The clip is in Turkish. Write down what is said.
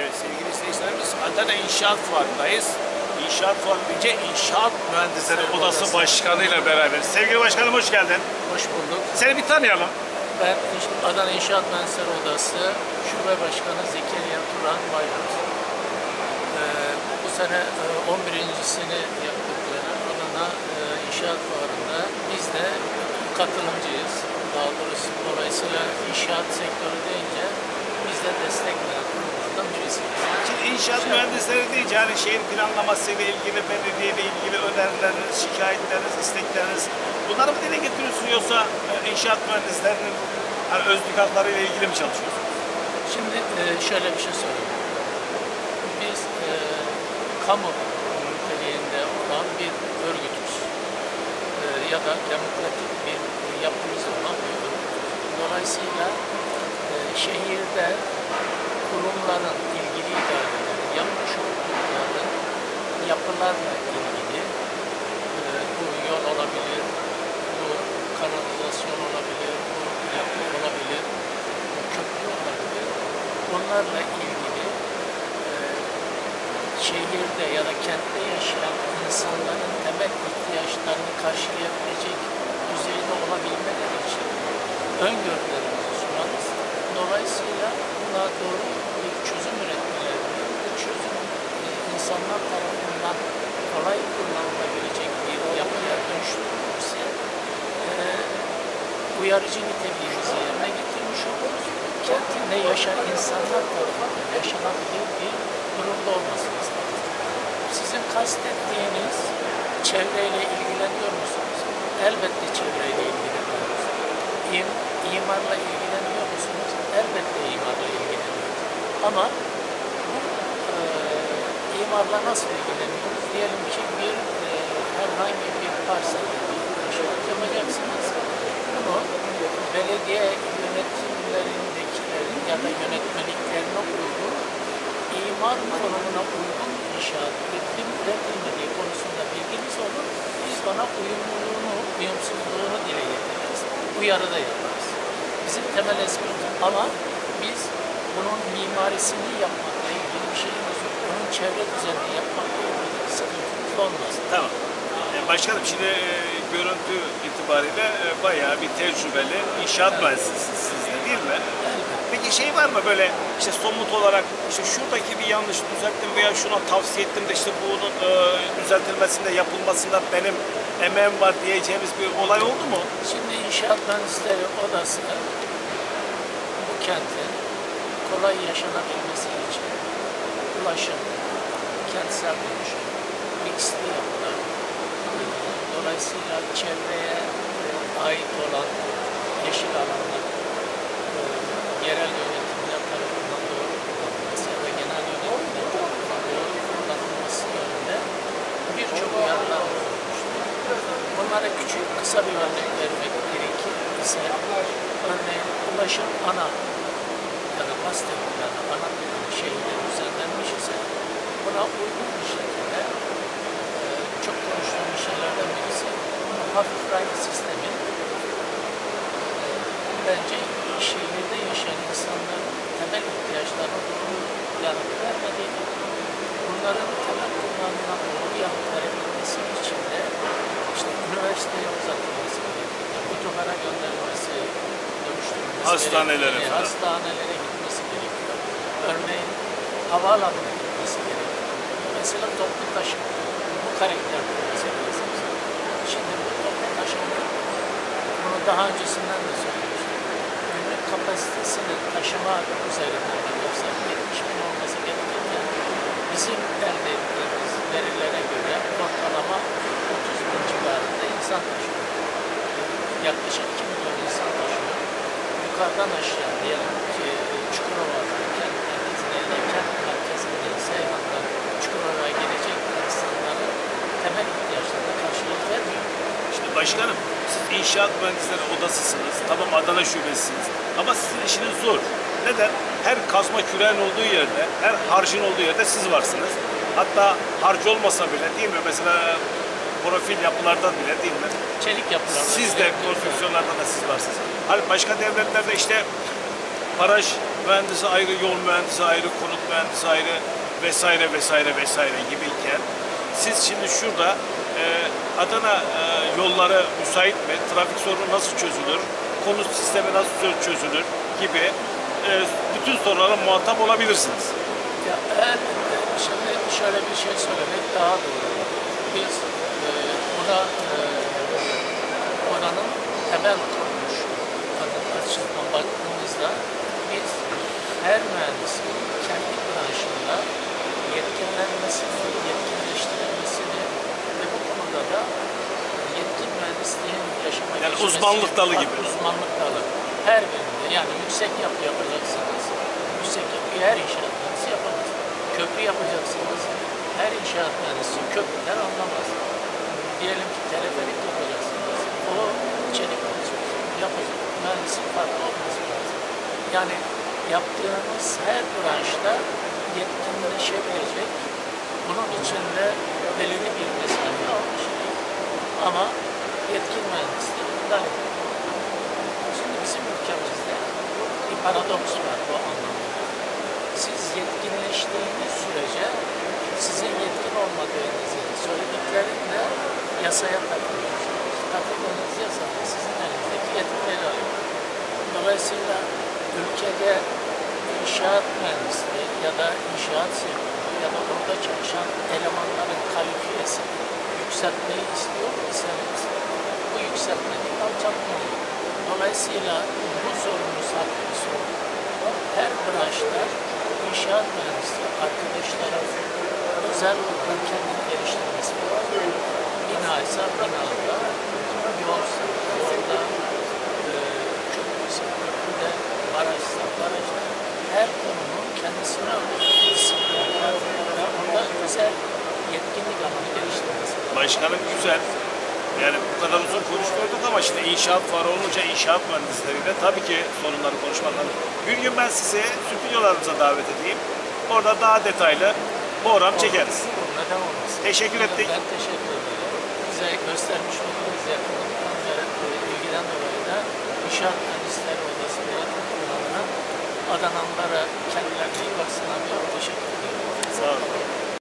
Evet sevgili izleyicilerimiz Adana İnşaat Fuarı'ndayız. İnşaat Fuarı deyince İnşaat Mühendisleri Odası Başkanı ile beraber. Sevgili başkanım hoş geldin. Hoş bulduk. Seni bir tanıyalım. Ben Adana İnşaat Mühendisleri Odası Şube Başkanı Zekeriya Turan Baykut. Ee, bu sene e, 11.sini yaptıkları Adana e, İnşaat Fuarı'nda biz de katılımcıyız. Daha doğrusu dolayısıyla inşaat sektörü deyince biz de destek veren birisiyiz. Şimdi inşaat mühendisleri deyince hani şehir planlaması ile ilgili, belediye ile ilgili önerileriniz, şikayetleriniz, istekleriniz bunları mı dile getiriyorsunuz yoksa e, inşaat mühendislerinin hani özlük hakları ile ilgili mi çalışıyorsunuz? Şimdi e, şöyle bir şey söyleyeyim. Biz e, kamu niteliğinde olan bir örgütüz. E, ya da demokratik bir yapımız olan bir örgütüz. Dolayısıyla e, şehirde kurumların ilgili idarelerin yapmış oldukları yapılarla ilgili e, bu yol olabilir, bu kanalizasyon olabilir, bu yapı olabilir, bu köprü olabilir. Bunlarla ilgili e, şehirde ya da kentte yaşayan insanların temel ihtiyaçlarını karşılayabilecek düzeyde olabilmeleri için öngörülerimizi sunarız. Dolayısıyla buna doğru bir çözüm üretmelerini, bu çözüm e, insanlar tarafından kolay kullanılabilecek bir yapıya dönüştürülürse e, uyarıcı niteliğimizi yerine getirmiş oluruz. Kentinde yaşayan insanlar tarafından yaşanabilir bir durumda olmasını isteriz. Sizin kastettiğiniz çevreyle ilgileniyor musunuz? Elbette çevreyle ilgileniyoruz. İm, imarla ilgileniyor musunuz? Elbette imarla ilgileniyoruz. Ama bu e, imarla nasıl ilgileniyoruz? Diyelim ki bir e, herhangi bir parselde bir inşaat yapacaksınız. Bunu belediye yönetimlerindekilerin ya da yönetmeliklerine uygun imar konumuna uygun inşaat edilip edilmediği konusunda bilginiz olur. Biz bana uyumluluğunu, uyumsuzluğunu dile getiririz. Uyarıda yaparız. Bizim temel esprimiz ama biz bunun mimarisini yapmakla ilgili bir şeyimiz yok. Onun çevre düzenini yapmakla ilgili bir sıkıntımız olmaz. Tamam. E, Başkanım şimdi e, görüntü itibariyle e, bayağı bir tecrübeli inşaat mühendisisiniz siz de değil mi? Peki şey var mı böyle işte somut olarak işte şuradaki bir yanlış düzelttim veya şuna tavsiye ettim de işte bunun e, düzeltilmesinde yapılmasında benim emeğim var diyeceğimiz bir olay oldu mu? Şimdi İnşaat Mühendisleri Odası bu kentin kolay yaşanabilmesi için ulaşım, kentsel dönüşüm, mixli yapılar, e, dolayısıyla çevreye e, ait olan yeşil alanlar e, yerel yönetimler tarafından doğru kullanılması ya da genel yönetimler tarafından doğru kullanılması yönünde birçok uyarılar olmuştur. Bunlara küçük, kısa bir örnek vermek gerekir ise örneğin ulaşım ana ya da master planı, ana planı şehirde düzenlenmiş ise buna uygun bir şekilde e, çok konuştuğumuz şeylerden birisi hafif raylı sistemin e, bence şehirde yaşayan insanların temel ihtiyaçlarına doğru yanıt Hastanelere falan. hastanelere gitmesi gerekiyor. Örneğin havaalanına gitmesi gerekiyor. Mesela toplu taşıma, bu karakterde meselesi. Şimdi bu toplu taşıma, bunu daha öncesinden de söylemiştim. Günlük kapasitesini taşıma üzerinden bakıyorsak 70 bin olması gerekirken bizim elde ettiğimiz verilere göre ortalama 30 bin civarında insan taşıyor. Yaklaşık 2 milyon insan taşıyor. Yukarıdan aşağı diyelim ki Çukurova'dan kent merkezine ya da kent merkezinden Seyhan'dan Çukurova'ya gelecek insanların temel ihtiyaçlarına karşılık vermiyor. İşte başkanım siz inşaat mühendisleri odasısınız. Tamam Adana şubesisiniz. Ama sizin işiniz zor. Neden? Her kazma küreğin olduğu yerde, her harcın olduğu yerde siz varsınız. Hatta harcı olmasa bile değil mi? Mesela profil yapılardan bile değil mi? Çelik yapılarda. Siz de konstrüksiyonlarda da siz varsınız. Hani başka devletlerde işte baraj mühendisi ayrı, yol mühendisi ayrı, konut mühendisi ayrı vesaire vesaire vesaire gibiyken siz şimdi şurada e, Adana e, yolları müsait mi? Trafik sorunu nasıl çözülür? Konut sistemi nasıl çö- çözülür? gibi e, bütün sorulara muhatap olabilirsiniz. Ya eğer şimdi şöyle bir şey söylemek daha doğru. Biz buna e, oranın temel kuruluş adı açısından baktığımızda biz her mühendisin kendi branşında yetkinlenmesini, yetkinleştirilmesini ve bu konuda da yetkin mühendisliğin yaşama Yani uzmanlık dalı gibi. Uzmanlık dalı. Her birinde yani yüksek yapı yapacaksınız. Yüksek yapıyı her inşaat mühendisi yapamaz. Köprü yapacaksınız. Her inşaat mühendisi köprüden anlamaz. Diyelim ki teleferik yapacaksınız. O çelik olacak. Yapacak. Mühendisin farklı olması lazım. Yani yaptığınız her branşta yetkinleşebilecek. Bunun içinde belirli bir mesafe almıştır. Ama yetkin mühendislik dahi. Şimdi bizim ülkemizde bir paradoks var bu anlamda. Siz yetkinleştiğiniz sürece sizin yetkin olmadığınızı söylediklerinde yasaya takılıyorsunuz. Takıldığınız yasada sizin elinizdeki yetkileri alıyor. Dolayısıyla ülkede inşaat mühendisliği ya da inşaat sektörü ya da orada çalışan elemanların kalifiyesi yükseltmeyi istiyor iseniz bu yükseltmeyi alçaltmalı. Dolayısıyla bu sorunumuz haklı bir sorun. Her branşta inşaat mühendisliği arkadaşlara özel olarak kendini geliştirmesi lazım. İse binada, yolsa yolda, e, köprüyse köprüde, barajsa barajda her konunun kendisine disiplinler ve onda özel yetkinlik alanı geliştirmesi. Başkanım güzel. Yani bu kadar uzun konuşmuyorduk ama şimdi inşaat fuarı olunca inşaat mühendisleriyle tabii ki sorunları konuşmak lazım. Bir gün ben sizi stüdyolarımıza davet edeyim. Orada daha detaylı program çekeriz. Neden olmasın? Teşekkür ettik. Ben teşekkür ederim. Bize göstermiş olduğunuz yakınlıktan ve ilgiden dolayı da İnşaat Mühendisleri Odası Yönetim Kurulu'na Adanalılara kendilerine iyi baksınlar diyor. Teşekkür ederim.